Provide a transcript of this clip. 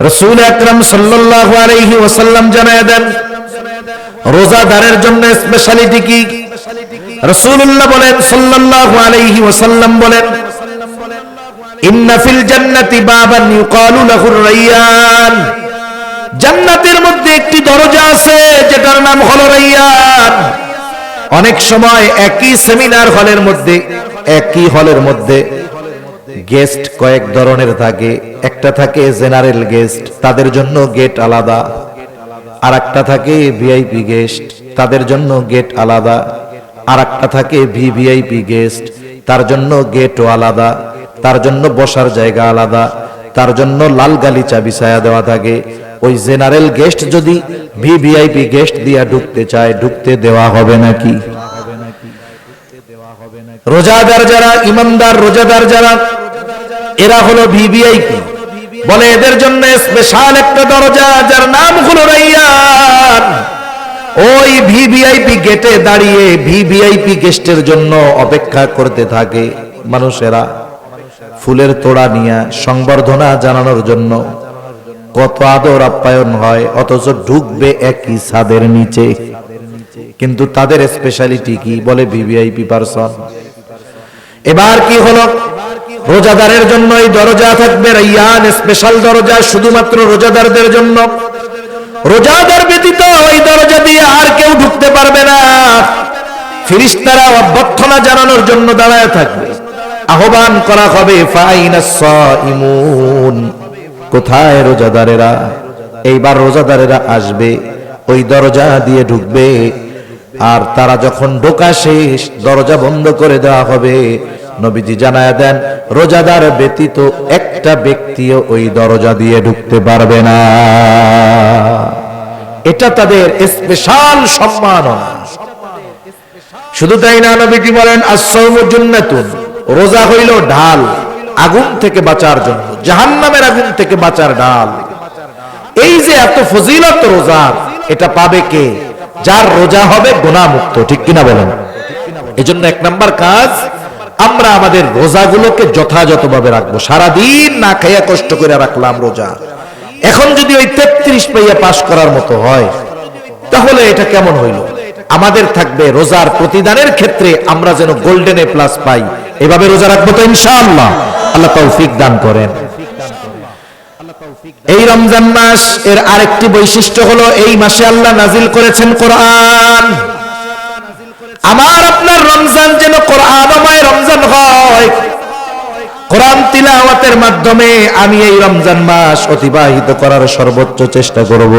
রসুল আকরাম সাল্লাল্লাহু আলাইহি ওয়াসাল্লাম জানায় দেন, রোজাদারের জন্য স্পেশালিটি কি? রাসূলুল্লাহ বলেন, সাল্লাল্লাহু আলাইহি ওয়াসাল্লাম বলেন জান্নাতি বাবান ইউকালু লাহুর জান্নাতের মধ্যে একটি দরজা আছে, যেটার নাম হলো রাইয়ান। অনেক সময় একই সেমিনার হলের মধ্যে, একই হলের মধ্যে গেস্ট কয়েক ধরনের থাকে। একটা থাকে জেনারেল গেস্ট, তাদের জন্য গেট আলাদা। আর একটা থাকে ভিআইপি গেস্ট, তাদের জন্য গেট আলাদা। আর একটা থাকে ভিভিআইপি গেস্ট, তার জন্য গেটও আলাদা। তার জন্য বসার জায়গা আলাদা। তার জন্য লাল গালিচা বিছায়া দেওয়া থাকে। ওই জেনারেল গেস্ট যদি ভিভিআইপি গেস্ট দিয়া ঢুকতে চায়, ঢুকতে দেওয়া হবে নাকি? রোজাদার যারা, ইমানদার রোজাদার যারা এরা হলো ভিভিআইপি বলে, এদের জন্য স্পেশাল একটা দরজা যার নাম হলো রাইয়ান। ওই ভিভিআইপি গেটে দাঁড়িয়ে ভিভিআইপি গেস্টের জন্য অপেক্ষা করতে থাকে মানুষেরা। ফুলের তোড়া নিয়ে সংবর্ধনা জানানোর জন্য। কত আদর আপ্যায়ন হয়, অথচ ঢুকবে একই ছাদের নিচে। কিন্তু তাদের স্পেশালিটি কি বলে ভিভিআইপি পারসন এবার কি হলো? রোজাদারের জন্য এই দরজা থাকবে, রাইয়ান স্পেশাল দরজা শুধুমাত্র রোজাদারদের জন্য। রোজাদার ব্যতীত ওই দরজা দিয়ে আর কেউ ঢুকতে পারবে না। ফিরিস্তারা অভ্যর্থনা জানানোর জন্য দাঁড়ায় থাকবে। আহ্বান করা হবে কোথায় রোজাদারেরা? এইবার রোজাদারেরা আসবে, ওই দরজা দিয়ে ঢুকবে। আর তারা যখন ঢোকা শেষ, দরজা বন্ধ করে দেওয়া হবে। নবীজি জানায় দেন, রোজাদার ব্যতীত একটা ব্যক্তিও ওই দরজা দিয়ে ঢুকতে পারবে না। এটা তাদের স্পেশাল সম্মাননা শুধু তাই না, নবীজি বলেন আসসালামু জান্নাতুন। রোজা হইল ঢাল আগুন থেকে বাঁচার জন্য, জাহান্নামের আগুন থেকে বাঁচার ঢাল এই যে এত ফজিলত রোজার এটা পাবে কে? যার রোজা হবে গুণামুক্ত ঠিক কিনা বলেন? এজন্য এক নাম্বার কাজ আমরা আমাদের রোজাগুলোকে যথাযথভাবে রাখব। সারাদিন না খাইয়া কষ্ট করে রাখলাম রোজা। এখন যদি ওই তেত্রিশ পাইয়া পাশ করার মতো হয়, তাহলে এটা কেমন হইল? আমাদের থাকবে রোজার প্রতিদানের ক্ষেত্রে আমরা যেন গোল্ডেনে প্লাস পাই। এভাবে রোজা রাখব তো ইনশাআল্লাহ। আল্লাহ তৌফিক দান করেন। এই রমজান মাস এর আরেকটি বৈশিষ্ট্য হলো, এই মাসে আল্লাহ নাজিল করেছেন কোরআন। আমার আপনার রমজান যেন কোরআন তিলাওয়াতের মাধ্যমে আমি এই রমজান মাস অতিবাহিত করার সর্বোচ্চ চেষ্টা করব।